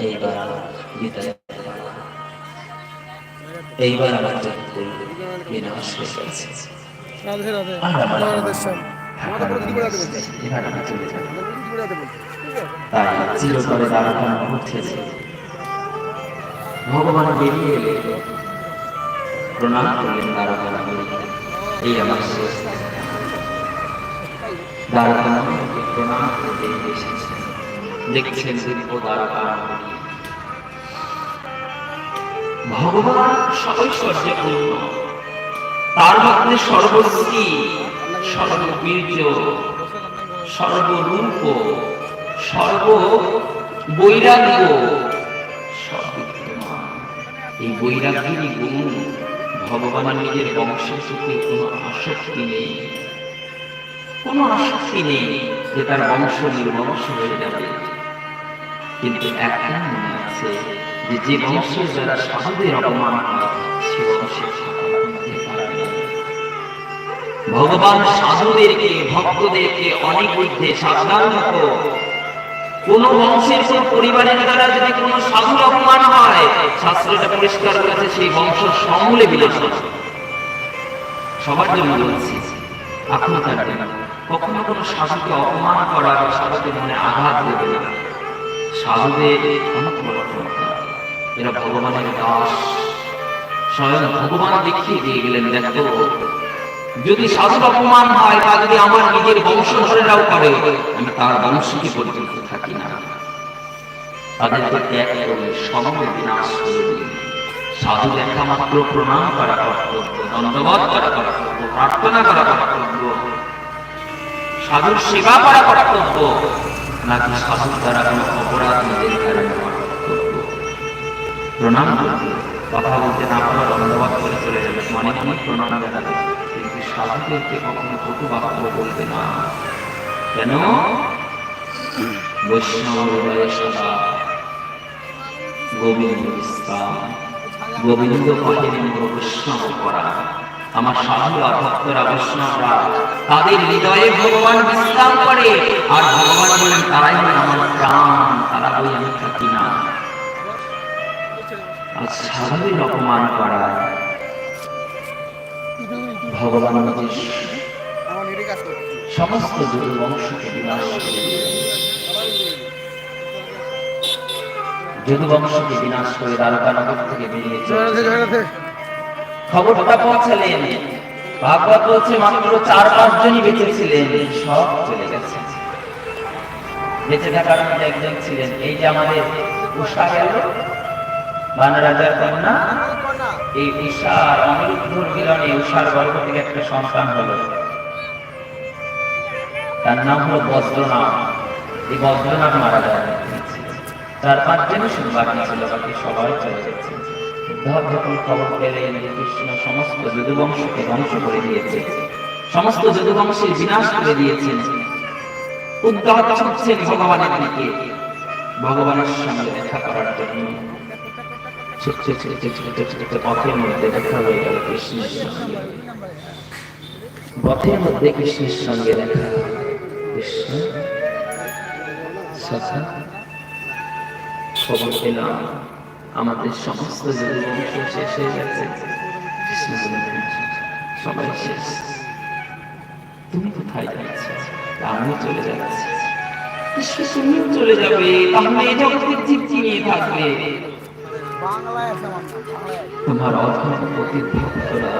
এইবার আমার বিদায় এইবার আমার বিনাশ হয়ে গেছে রাধে রাধে রাধে শ্যাম তাই চিরতরে দাঁড়ানো উঠেছে ভগবান বেরিয়ে এলে প্রণাম করলেন দাঁড়ানো এই আমার শেষ দাঁড়ানো প্রণাম করতে এসেছে দেখছেন দাঁড়ানো ভগবান সবৈশ্বর্যপূর্ণ তার মধ্যে সর্বশ্রী সর্ববীর্য, সর্বরূপ সর্ব বৈরাগ্য এই বৈরাগ্যেরই গুণ ভগবানের নিজের বংশের প্রতি কোনো আসক্তি নেই। কোনো আসক্তি নেই যে তার বংশ নির্বংশ হয়ে যাবে। কিন্তু একটা মনে আছে। যে যে বংশের যারা সাধুদের অপমান। ভগবান সাধুদেরকে, ভক্তদেরকে অনেক ঊর্ধ্বে সাবধানত কোন বংশের কোন পরিবারের দ্বারা যদি কোন সাধুর অপমান হয়, শাস্ত্রটা পরিষ্কার করেছে, সেই বংশ সমূলে বিনাশ সবার জন্য বলছি, এখনকার দিনে কখনো কোনো সাধুকে অপমান করা বা সাধুকে মনে আঘাত দেবে না। সাধুদের এরা ভগবানের দাস। স্বয়ং ভগবান দেখিয়ে দিয়ে গেলেন, দেখো, যদি সাধুর অপমান হয়, তা যদি আমার নিজের বংশধরেরাও করে, আমি তার বংশকে পরিচিত থাকি না। তাদেরকে ত্যাগ করে সময় বিনাশ করে দিই সাধু দেখা মাত্র প্রণাম করা কর্তব্য, দণ্ডবোধ করা কর্তব্য, প্রার্থনা করা কর্তব্য। সাধুর সেবা করা কর্তব্য। নাকি দ্বারা কোনো অপরাধ নিজের কারণে প্রণাম। কথা বলতে না পারা দণ্ডবাদ করে চলে যাবে মনে মনে প্রণাম কিন্তু সাধুদেরকে কখনো কটু বাক্য বলবে না। কেন? বৈষ্ণব গোবিন্দ বিস্তার। গোবিন্দ বৈষ্ণব করা। আমার সাধুরা ভক্তরা বৈষ্ণবরা তাদের হৃদয়ে ভগবান বিশ্রাম করে। আর ভগবান তারাই হলেন আমার প্রাণ, তারা বই আমি থাকি না। আর সাধুদের অপমান করা ভগবান সমস্ত বংশকে বিনাশ যদু বংশকে বিনাশ করে দ্বারকা নগর থেকে বেরিয়ে। খবরটা পৌঁছালেন। ভাগবত বলছে, মাত্র চার পাঁচ জনই বেঁচে ছিলেন, সব চলে বেঁচে থাকার মধ্যে একজন ছিলেন। এই যে আমাদের উষা গেল। বানরাজার কন্যা। এই উষার অনিরুদ্ধর মিলনে উষার গর্ভ থেকে একটা সন্তান হলো। তার নাম হলো বজ্রনাথ এই বজ্রনাথ মারা যায়। চার পাঁচ জনই শুধু ছিল, বাকি সবাই চলে যখন খবর পেলেন কৃষ্ণ সমস্ত যদুবংশকে ধ্বংস করে দিয়েছে। সমস্ত যদুবংশের বিনাশ করে দিয়েছেন। উদ্ধব ছুটছেন ভগবানের দিকে। ভগবানের দেখা করার জন্য দেখা মধ্যে কৃষ্ণের সঙ্গে কৃষ্ণ। আমাদের সমস্ত শেষ হয়ে গেছে। সবাই শেষ। তুমি কোথায় যাচ্ছ? আমি চলে যাচ্ছি। তুমিও চলে যাবে। তাহলে এই জগতের জীব চিনিয়ে থাকবে। তোমার অধম পতিত ভক্তরা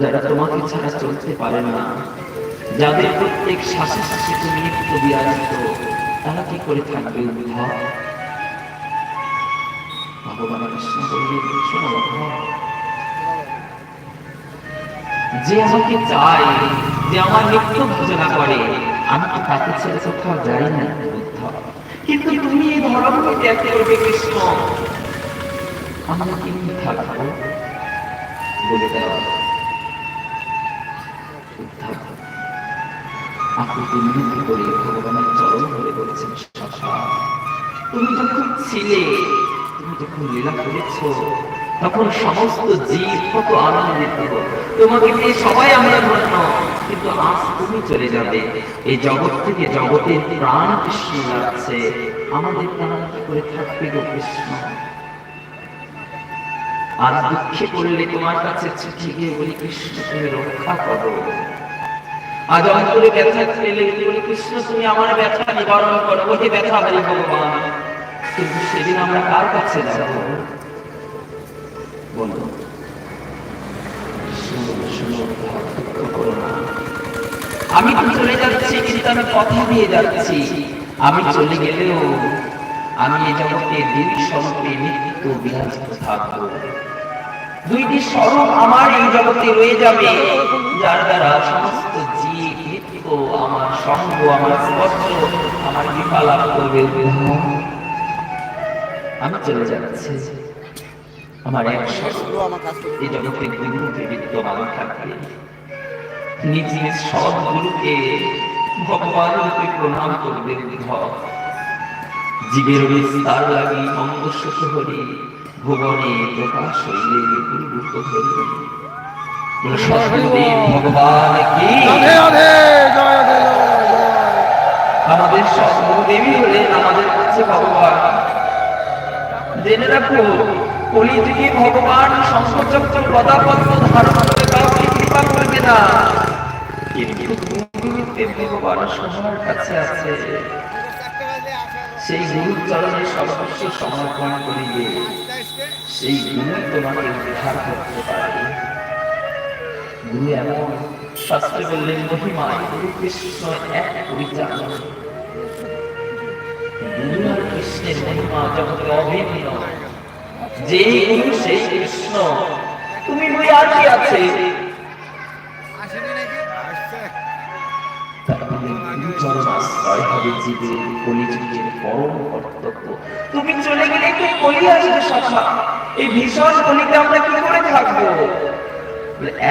যারা তোমাকে ছাড়া চলতে পারে না যাদের প্রত্যেক শ্বাসে শ্বাসে তুমি বিরাজিত তারা কি করে থাকবে ভগবান কৃষ্ণ বললেন শোনো যে আমাকে চায় আমার নিত্য ভজনা করে। আমি তো তাকে ছেড়ে কোথাও যাই না? উদ্ধব কিন্তু তুমি এই ধর্মকে ত্যাগ করবে কৃষ্ণ। আমরা কেমনি থাকব বলে দেওয়া উদ্ধব মিনতি করে ভগবানের চরণ ধরে বলেছেন তুমি যখন ছিলে, তুমি যখন লীলা করেছ, তখন সমস্ত জীব কত আনন্দিত। তোমাকে নিয়ে সবাই আমরা ধন্য। কিন্তু আজ তুমি চলে যাবে। এই জগৎ থেকে জগতের প্রাণ কৃষ্ণ যাচ্ছে। আমাদের প্রাণ কি করে থাকবে গো কৃষ্ণ? আর দুঃখে পড়লে তোমার কাছে চিঠি গিয়ে বলি, কৃষ্ণ, তুমি রক্ষা করো। আজ অন্তরে ব্যথা পেলে বলি, কৃষ্ণ, তুমি আমার ব্যথা নিবারণ করো। ওই ব্যথা হারি ভগবান, কিন্তু সেদিন আমরা কার কাছে যাব? বলো। আমি চলে যাচ্ছি, কিন্তু আমি কথা দিয়ে যাচ্ছি। আমি চলে গেলেও আমি এই জগতে দিন স্বরূপে নিত্য বিরাজিত থাকব। দুইটি স্বরূপ আমার এই জগতে রয়ে যাবে, যার দ্বারা সমস্ত জীব, নিত্য আমার সঙ্গ, আমার স্পর্শ, আমার কৃপা লাভ করবে। আমি চলে যাচ্ছি। আমার এক স্বরূপ এই জগতে বিদ্যমান থাকবে। নিজ নিজ সব গুরুকে ভগবান রূপে প্রণাম করবে জীবের বিস্তার লাগি অঙ্গ সুখ হরি ভুবনে প্রকাশ হইলে বলো সত্যদেব ভগবান কি আমাদের সর্বদেবী হলেন আমাদের কাছে ভগবান। জেনে রাখো কলিযুগে ভগবান শঙ্করচক্র গদাপদ্ম ধারণ করে কাউকে কৃপা করবে না কিন্তু গুরুরূপে ভগবান সবার কাছে আছে সেই গুরুর চরণে সর্বস্ব সমর্পণ করিবে সেই গুরু তোমাকে উদ্ধার করতে পারে। গুরু এমন শাস্ত্রে বললেন, মহিমা, গুরু কৃষ্ণ এক পরিচালক গুরু আর কৃষ্ণের মহিমা জগতে অভিন্ন। যে গুরু, সেই কৃষ্ণ। তুমি বই আর আছে তুমি চলে গেলে কলি আসবে এই ভীষণ আমরা কি করে থাকব?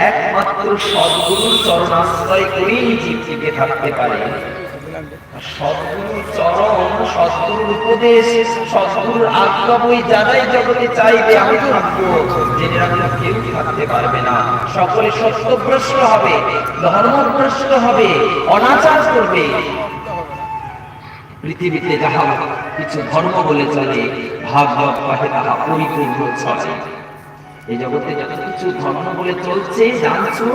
একমাত্র সদ্গুরুর চরণাশ্রয় করেই জীব টিকে থাকতে পারে। সকলে সত্যভ্রষ্ট হবে, ধর্মভ্রষ্ট হবে, অনাচার করবে। পৃথিবীতে যাহা কিছু ধর্ম বলে চলে, ভাগবত পাহে তাহা পরিপূর্ণ চলে। এই জগতে যত কিছু ধর্ম বলে চলছে, জানছো,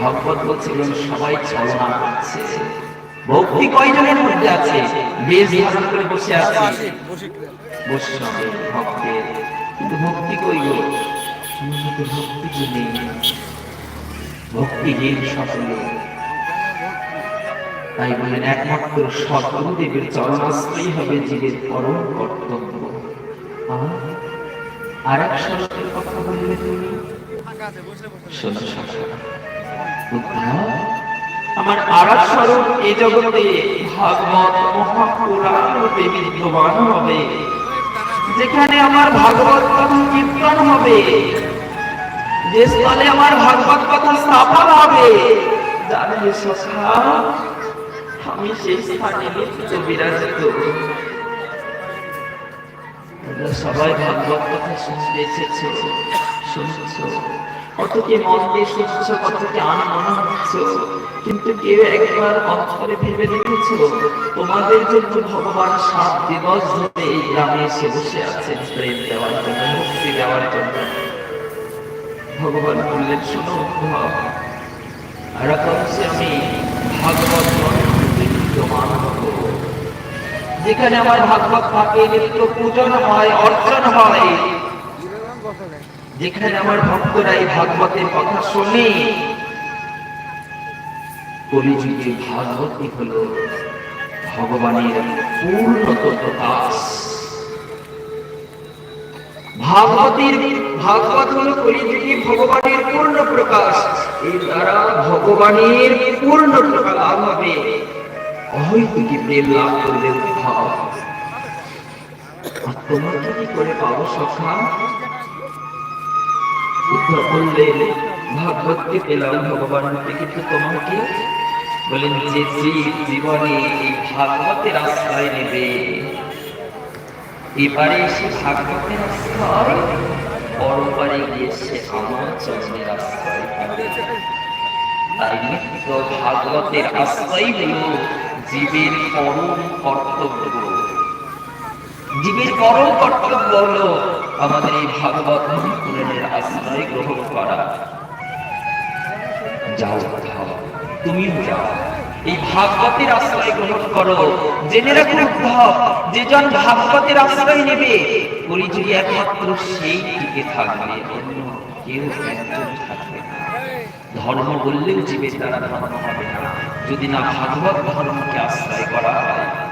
ভগবত বলছিলেন সবাই ছলনা করছে। ভক্তি কয়জনের মধ্যে আছে? বেশ ধারণ করে বসে আছে বৈষ্ণবের ভক্তের। কিন্তু ভক্তি কই গো? ভক্তি কি নেই। ভক্তিহীন সকলে তাই বলেন একমাত্র সদ্গুরুদেবের চরণাশ্রয়ই হবে জীবের পরম কর্তব্য। আর এক শাস্ত্রের কথা বললে তুমি উদ্ধার আমার আরাক স্বরূপ এই জগতে ভাগবত মহাপুরাণ রূপে বিদ্যমান হবে, যেখানে আমার ভাগবত কথা কীর্তন হবে, যে স্থলে আমার ভাগবত কথা স্থাপন হবে। জানলে সখা, আমি সেই স্থানে নিত্য বিরাজিত। সবাই ভাগবত কথা শুনতে এসেছ, শুনছো। কতকে মন দিয়ে শুনছো কতকে আনমনা হচ্ছ কিন্তু কেউ একবার অন্তরে ভেবে দেখেছ তোমাদের জন্য ভগবান সাত দিবস ধরে এই গ্রামে এসে বসে আছেন প্রেম দেওয়ার জন্য মুক্তি দেওয়ার জন্য ভগবান বললেন শোনো উদ্ধব, আমি ভাগবত যেখানে আমার ভাগবত থাকে নিত্য পূজন হয় অর্চন হয়। যেখানে আমার ভক্তরা এই ভাগবতের কথা শোনে। কলিযুগে ভাগবতী হল ভগবানের পূর্ণত প্রকাশ ভাগবতীর, ভাগবত হল কলিযুগে ভগবানের পূর্ণ প্রকাশ এই দ্বারা ভগবানের পূর্ণ প্রকাশ লাভ হবে। অহৈতুকি প্রেম লাভ করবে উদ্ভব। আর তোমরা কি করে পাবো সখা? উদ্ধব বললেন ভাগবতকে পেলাম ভগবানকে কিন্তু তোমাকে বলেন যে জীব জীবনে ভাগবতের আশ্রয় নেবে। এবারে সে ভাগবতের আশ্রয় পরবারে গিয়ে সে আমার চরণের আশ্রয় পাবে। তাই নিত্য ভাগবতের আশ্রয় হল জীবের পরম কর্তব্য। জীবের পরম কর্তব্য হলো আমাদের এই ভাগবত পুরাণের আশ্রয় গ্রহণ করা। যাও যাও, তুমিও যাও। এই ভাগবতের আশ্রয় গ্রহণ করো। জেনে রাখুন উদ্ধব, যেজন ভাগবতের আশ্রয় নেবে পরিচয় একমাত্র সেই টিকে থাকবে, অন্য কেউ একজন থাকবে ধর্ম বললেও জীবের দ্বারা ধর্ম হবে না। যদি না ভাগবত ধর্মকে আশ্রয় করা হয়